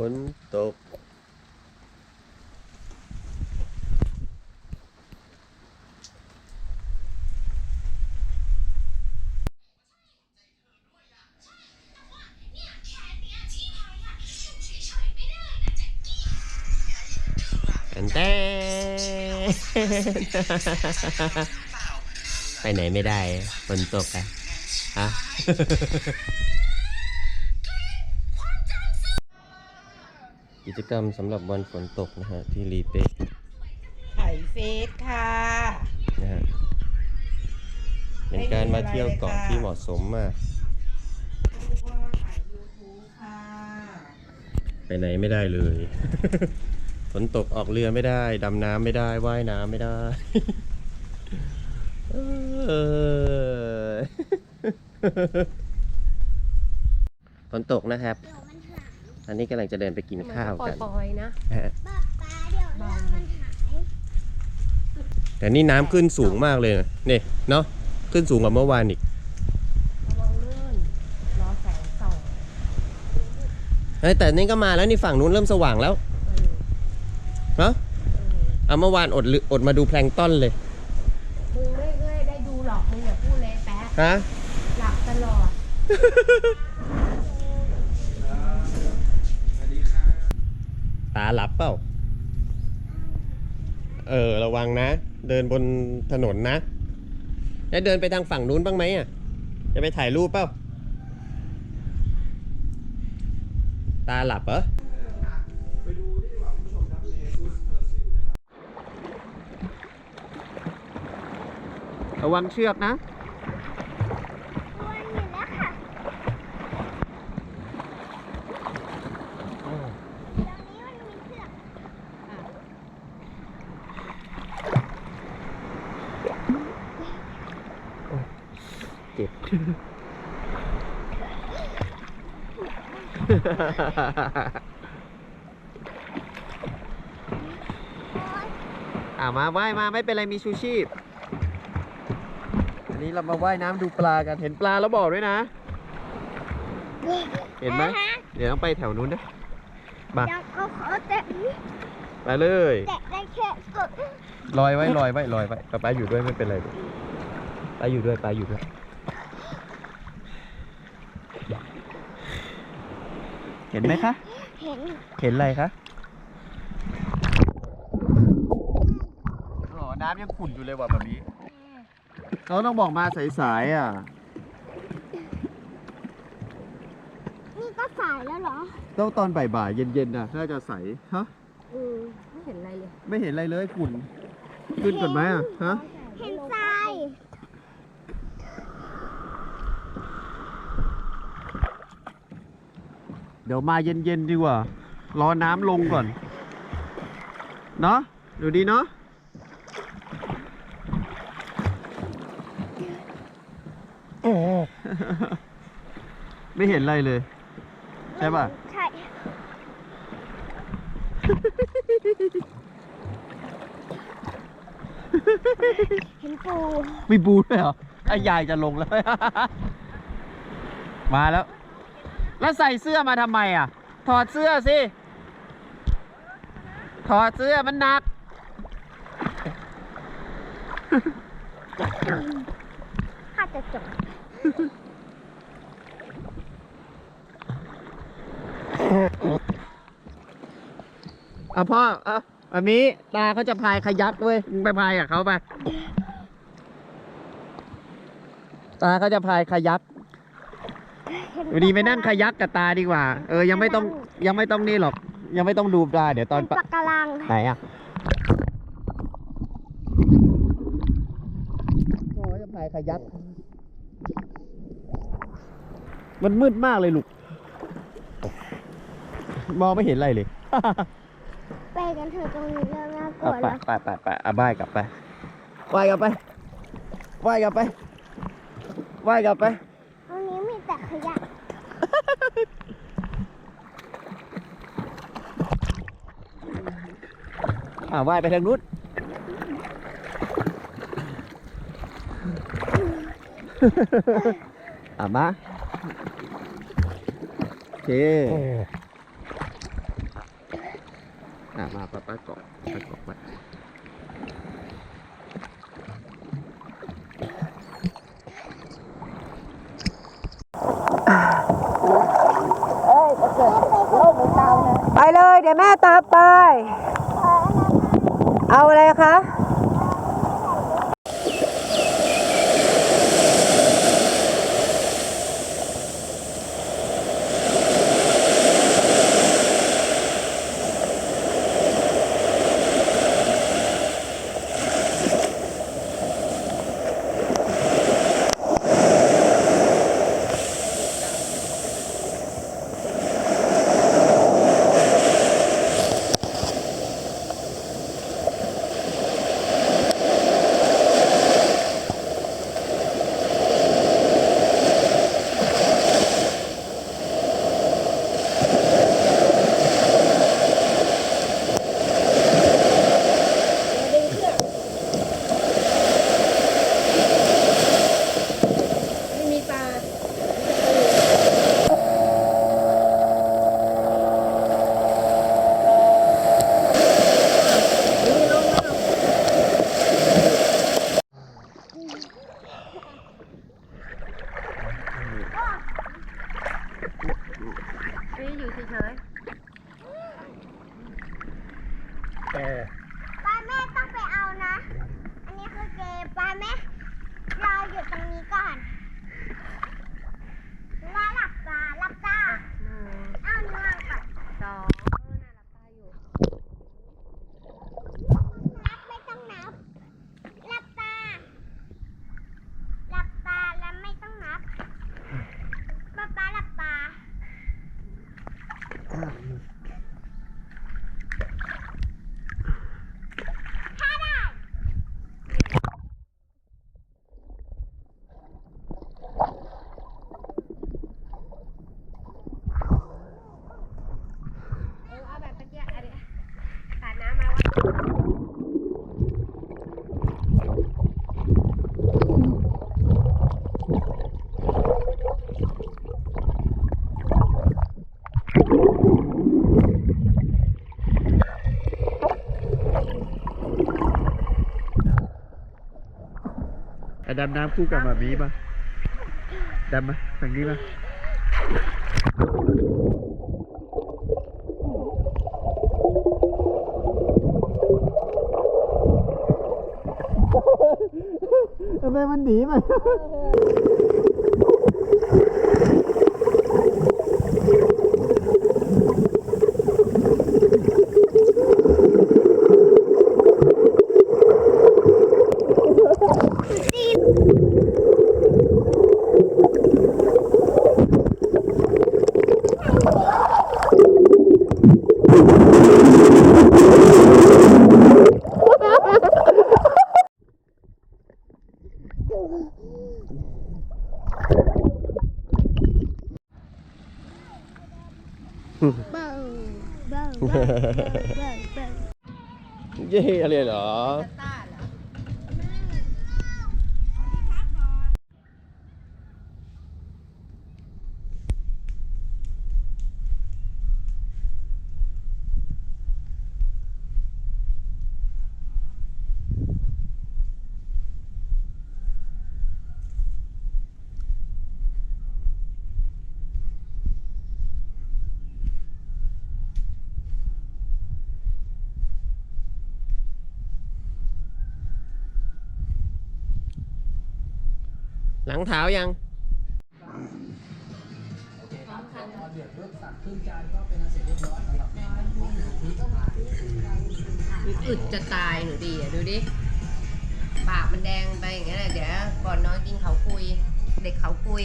ฝนตกแอนแต้ไปไหนไม่ได้ฝนตกอะฮะ กิจกรรมสำหรับวันฝนตกนะฮะที่รีเป๊กไข่เฟสค่ะ นะฮะเป็นการมาเที่ยวเกาะที่เหมาะสมมากลูกว่าไข่ยูทูบค่ะไปไหนไม่ได้เลย ฝนตกออกเรือไม่ได้ ดำน้ำไม่ได้ ว่ายน้ำไม่ได้เออฝนตกนะครับ อันนี้กำลังจะเดินไปกินข้าวกันปล่อยๆนะนะฮะป๊าป๊าเดี๋ยวเรื่องมันหายแต่นี่น้ำขึ้นสูงมากเลยนะนี่เนาะขึ้นสูงกว่าเมื่อวานอีกระวังลื่นรอแสงส่องเฮ้ยแต่นี่ก็มาแล้วนี่ฝั่งนู้นเริ่มสว่างแล้วเออเนาะเออเอาเมื่อวานอดลือดมาดูแพลงก์ต้นเลยมึงไม่ไม่ได้ดูหรอกมึงอย่าพูดเลยแป๊ะฮะหลับตลอด ตาหลับเปล่า เออ ระวังนะ เดินบนถนนนะจะเดินไปทางฝั่งนู้นบ้างไหมอะ จะไปถ่ายรูปเปล่า ตาหลับเหรอระวังเชือกนะ วันอยู่แล้วค่ะตรงนี้มันมีเสือก เจ็บ อ่ามาว่ายมาไม่เป็นไรมีชูชีพ อันนี้เรามาว่ายน้ำดูปลากัน เห็นปลาแล้วบอกด้วยนะ เห็นไหมอ่าฮะเดี๋ยวต้องไปแถวนู้นนะมาเดี๋ยวเขาขอแตะไปเลยแตะได้แค่กดลอยไว้ลอยไว้ลอยไว้ป้าป้าอยู่ด้วยไม่เป็นไรลูกป้าอยู่ด้วยป้าอยู่ด้วย เห็นไหมคะ เห็นเห็นอะไรคะอ๋อน้ำยังขุ่นอยู่เลยว่ะแบบนี้เขาต้องบอกมาใสๆอะ นี่ก็สายแล้วเหรอต้องตอนบ่ายๆเย็นๆนะน่าจะใส ฮะ อืมไม่เห็นอะไรเลย ไม่เห็นอะไรเลยขุ่น ขึ้นก่อนไหมอะ ฮะ เห็นทราย เดี๋ยวมาเย็นๆดีกว่า รอน้ำลงก่อน เนาะดูดีเนาะไม่เห็นอะไรเลย ใช่ป่ะ ใช่ เห็นปู มีบูด้วยเหรอไอ้ยายจะลงแล้ว มาแล้ว แล้วใส่เสื้อมาทำไมอะ ถอดเสื้อสิ ถอดเสื้อมันหนัก ข้าจะจบอะพ่ออะอันนี้ตาเขาจะพายขยักด้วยมึงไปพายกับเขาไป ตาเขาจะพายขยัก วันนี้ไปนั่งขยักกับตาดีกว่า เออ ยังไม่ต้องยังไม่ต้องนี่หรอก ยังไม่ต้องดูปลาเดี๋ยวตอนเป็นปะปะการังไหนอะพ่อจะพายขยัก มันมืดมากเลยลูก มองไม่เห็นอะไรเลย ไปกันเถอะตรงนี้เริ่มน่ากลัเอาวไปแล้วไปไปไปเอาบ้ายกลับไปว่ายกลับไปว่ายกลับไปว่ายกลับไป ตรงนี้มีแต่ขยะ อ่าว่ายไปทางนู้นอ่ามาโอเคมาป้าป้าเกาะป้าเกาะไว้ไปเลยเดี๋ยวแม่ตามไป เอาอะไรคะ อยู่เฉยๆแต่ ป้าแม่ต้องไปเอานะ อันนี้คือเกมป้าแม่รออยู่ตรงนี้ก่อนแล้วหลับตาหลับตา หนึ่ง เอาเนื้อก่อน สองเออน่าหลับตาอยู่ นับไม่ต้องนับหลับตาหลับตาแล้วไม่ต้องนับป้าป้าหลับตา ถ้าได้ เออเอาแบบตะเกียบอันนี้สาดน้ำมาว่า ไอ้ ดำน้ำคู่กับหมามีป่ะดำมาฝั่งนี้มาทำไมมันหนีมา เบ้าเบ้าเบ้าเบ้าเบ้า ยี่อะไรเหรอ หลังเท้ายังอึดจะตายหนูดีอะดูดิ ปากมันแดงไปอย่างเงี้ยแหละเดี๋ยวก่อนนอนกินเขาคุย เด็กเขาคุย